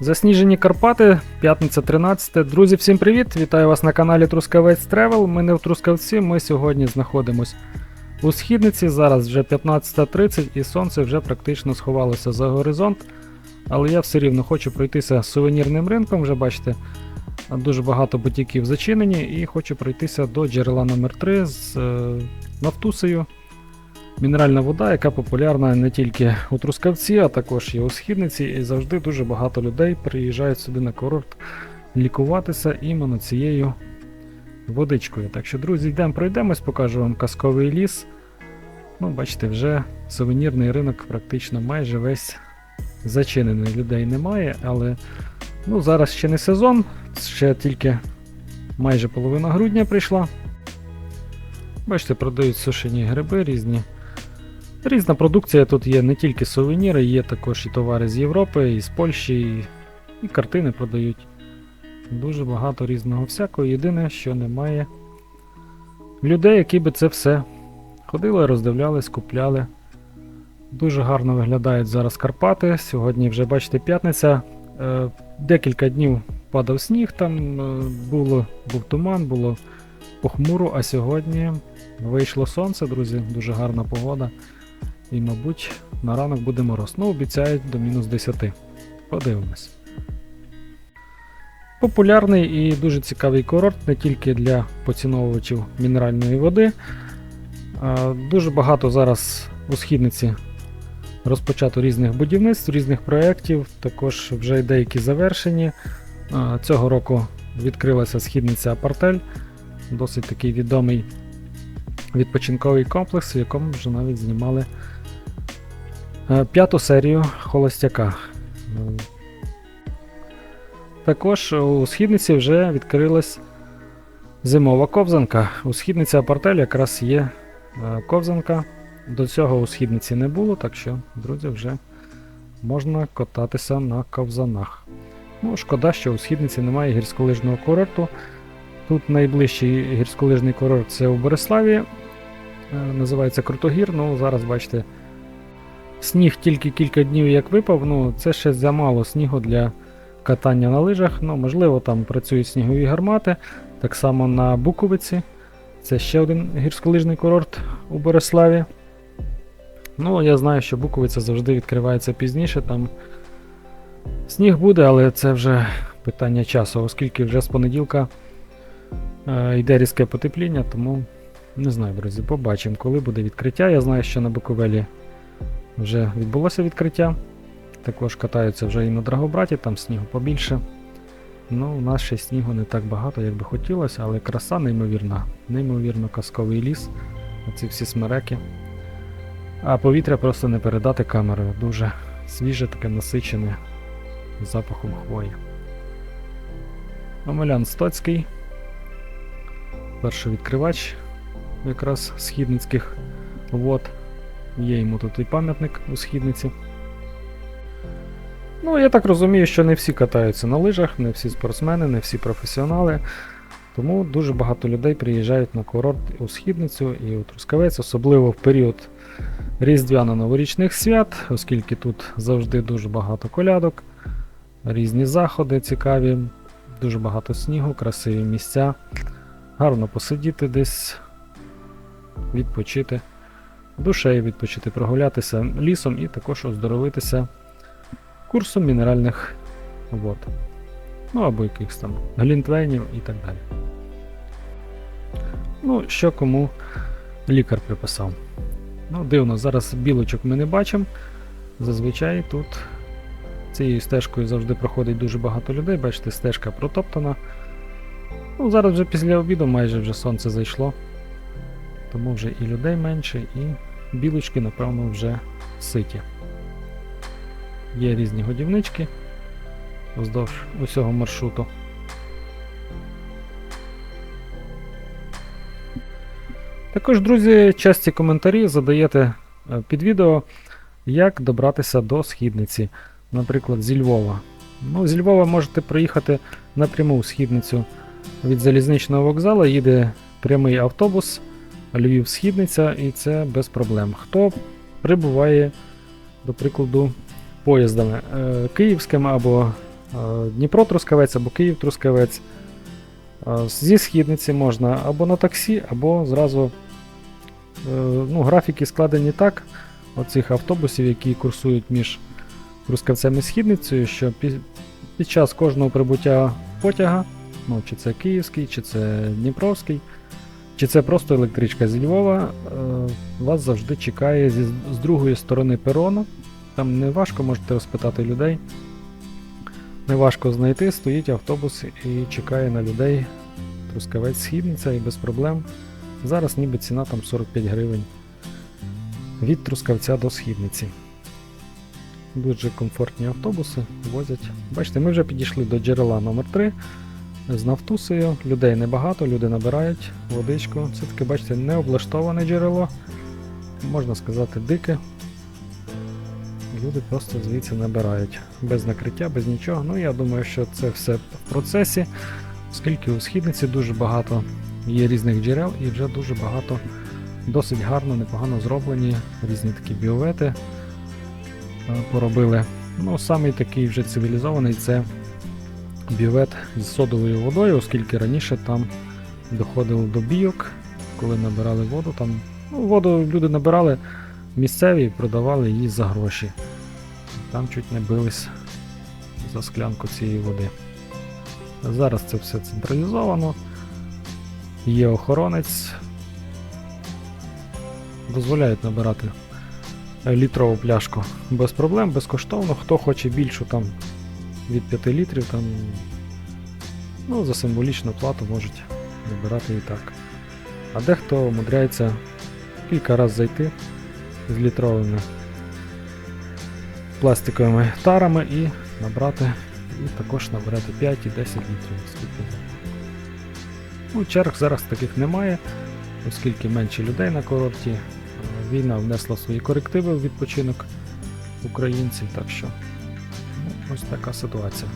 Засніжені Карпати, п'ятниця 13. Друзі, всім привіт! Вітаю вас на каналі Трускавець Тревел. Ми не в Трускавці, ми сьогодні знаходимось у східниці. Зараз вже 15.30 і сонце вже практично сховалося за горизонт. Але я все рівно хочу пройтися сувенірним ринком. Вже бачите, дуже багато бутіків зачинені, і хочу пройтися до джерела номер 3 з е, Нафтусею. Мінеральна вода, яка популярна не тільки у Трускавці, а також і у Східниці, і завжди дуже багато людей приїжджають сюди на курорт лікуватися іменно цією водичкою. Так що, друзі, йдемо пройдемось, покажу вам казковий ліс. Ну, бачите, вже сувенірний ринок практично майже весь зачинений. Людей немає, але ну, зараз ще не сезон, ще тільки майже половина грудня прийшла. Бачите, продають сушені гриби різні. Різна продукція тут є не тільки сувеніри, є також і товари з Європи, і з Польщі, і, і картини продають. Дуже багато різного всякого. Єдине, що немає людей, які би це все ходили, роздивлялись, купляли. Дуже гарно виглядають зараз Карпати. Сьогодні вже, бачите, п'ятниця. Е, Декілька днів падав сніг, там е, було, був туман, було похмуро, а сьогодні вийшло сонце, друзі, дуже гарна погода. І, мабуть, на ранок буде мороз. Ну, обіцяють до мінус 10. Подивимось. Популярний і дуже цікавий курорт не тільки для поціновувачів мінеральної води. Дуже багато зараз у східниці розпочато різних будівництв, різних проєктів, також вже деякі завершені. Цього року відкрилася східниця Апартель, досить такий відомий відпочинковий комплекс, в якому вже навіть знімали п'яту серію Холостяка. Е, Також у східниці вже відкрилась зимова ковзанка. У східниці Апартель якраз є е, ковзанка. До цього у східниці не було, так що, друзі, вже можна кататися на ковзанах. Ну, шкода, що у східниці немає гірськолижного курорту. Тут найближчий гірськолижний курорт це у Бориславі. е, Називається Крутогір. Ну, зараз бачите, сніг тільки кілька днів як випав. Ну, це ще замало снігу для катання на лижах. Ну, можливо, там працюють снігові гармати. Так само на Буковиці. Це ще один гірськолижний курорт у Бориславі. Ну, я знаю, що Буковиця завжди відкривається пізніше. Там сніг буде, але це вже питання часу, оскільки вже з понеділка е, йде різке потепління, тому не знаю, друзі, побачимо, коли буде відкриття. Я знаю, що на Буковелі вже відбулося відкриття. Також катаються вже і на Драгобраті, там снігу побільше. Ну, у нас ще снігу не так багато, як би хотілося, але краса неймовірна. Неймовірно казковий ліс. Оці всі смереки. А повітря просто не передати камерою. Дуже свіже, таке насичене запахом хвої. Омелян Стоцький. Перший відкривач якраз східницьких вод. Є йому тут і пам'ятник у східниці. Ну, я так розумію, що не всі катаються на лижах, не всі спортсмени, не всі професіонали. Тому дуже багато людей приїжджають на курорт у східницю і у Трускавець, особливо в період різдвяно-новорічних свят, оскільки тут завжди дуже багато колядок, різні заходи цікаві, дуже багато снігу, красиві місця. Гарно посидіти десь, відпочити, душею відпочити, прогулятися лісом і також оздоровитися курсом мінеральних вод. Ну або якихось там глінтвейнів і так далі. Ну, що кому лікар приписав. Ну, дивно, зараз білочок ми не бачимо. Зазвичай тут цією стежкою завжди проходить дуже багато людей. Бачите, стежка протоптана. Ну, зараз вже після обіду майже вже сонце зайшло. Тому вже і людей менше, і білочки, напевно, вже ситі. Є різні годівнички вздовж усього маршруту. Також, друзі, часті коментарі задаєте е, під відео, як добратися до східниці, наприклад, зі Львова. Ну, зі Львова можете приїхати напряму в східницю від залізничного вокзалу, їде прямий автобус Львів-Східниця, і це без проблем. Хто прибуває, до прикладу, поїздами е, київськими або Дніпро Трускавець або Київ Трускавець. Е, Зі східниці можна або на таксі, або зразу. е, Ну, графіки складені так, оцих автобусів, які курсують між Трускавцем і східницею, що під час кожного прибуття потяга, ну, чи це Київський, чи це Дніпровський, чи це просто електричка зі Львова, е, вас завжди чекає зі, з другої сторони перону. Там не важко, можете розпитати людей. Неважко знайти, стоїть автобус і чекає на людей. Трускавець східниця і без проблем. Зараз ніби ціна там 45 гривень від Трускавця до східниці. Дуже комфортні автобуси возять. Бачите, ми вже підійшли до джерела номер 3 з Нафтусею. Людей небагато, люди набирають водичку. Це таке, бачите, не облаштоване джерело. Можна сказати, дике. Люди просто звідси набирають без накриття, без нічого. Ну я думаю, що це все в процесі, оскільки у східниці дуже багато є різних джерел і вже дуже багато досить гарно, непогано зроблені різні такі біовети е, поробили. Ну, самий такий вже цивілізований це бювет з содовою водою, оскільки раніше там доходило до бійок, коли набирали воду. Там, ну, воду люди набирали місцеві і продавали її за гроші. Там чуть не бились за склянку цієї води. Зараз це все централізовано. Є охоронець. Дозволяють набирати літрову пляшку без проблем, безкоштовно. Хто хоче більшу там від 5 літрів, там, ну, за символічну плату можуть набирати і так. А дехто умудряється кілька разів зайти з літровими пластиковими тарами і набрати, і також набирати 5 і 10 літрів. Ну, черг зараз таких немає, оскільки менше людей на курорті. Війна внесла свої корективи в відпочинок українців, так що ось така ситуація.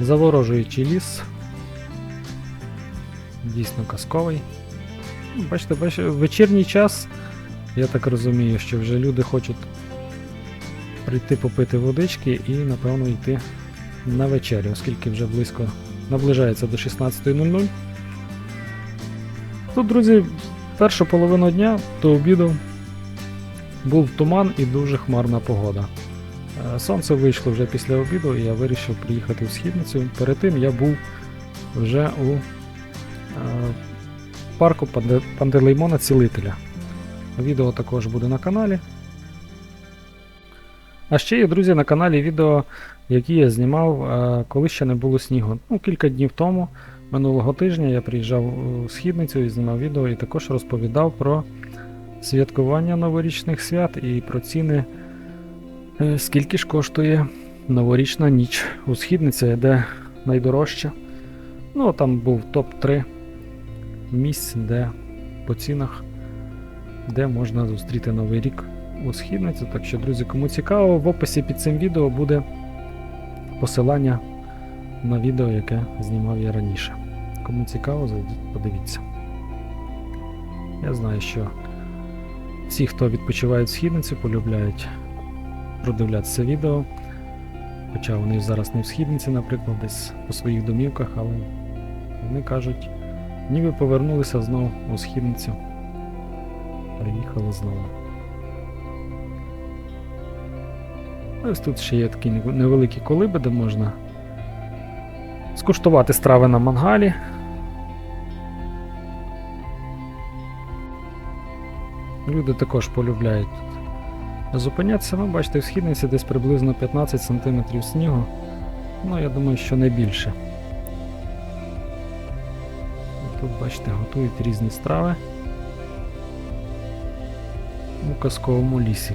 Заворожуючий ліс. Дійсно казковий. Ну, Бачите, бачите, в вечірній час, я так розумію, що вже люди хочуть прийти попити водички і, напевно, йти на вечерю, оскільки вже близько наближається до 16.00. Тут, друзі, першу половину дня до обіду був туман і дуже хмарна погода. Е, Сонце вийшло вже після обіду, і я вирішив приїхати в східницю. Перед тим я був вже у е, парку Панде- Пантелеймона Цілителя. Відео також буде на каналі. А ще є, друзі, на каналі відео, які я знімав, е, коли ще не було снігу. Ну, кілька днів тому, минулого тижня, я приїжджав у східницю і знімав відео і також розповідав про святкування новорічних свят і про ціни, скільки ж коштує новорічна ніч у східниці, де найдорожча. Ну, там був топ-3 місць, де по цінах, де можна зустріти Новий рік у східниці. Так що, друзі, кому цікаво, в описі під цим відео буде посилання на відео, яке знімав я раніше. Кому цікаво, зайдіть, подивіться. Я знаю, що всі, хто відпочивають в східниці, полюбляють продивлятися відео. Хоча вони зараз не в східниці, наприклад, десь по своїх домівках, але вони кажуть, ніби повернулися знову у східницю. Приїхали знову. Ось тут ще є такі невеликі колиби, де можна скуштувати страви на мангалі. Люди також полюбляють зупинятися. Ну, бачите, в східниці десь приблизно 15 см снігу. Ну, я думаю, що не більше. Тут, бачите, готують різні страви у казковому лісі.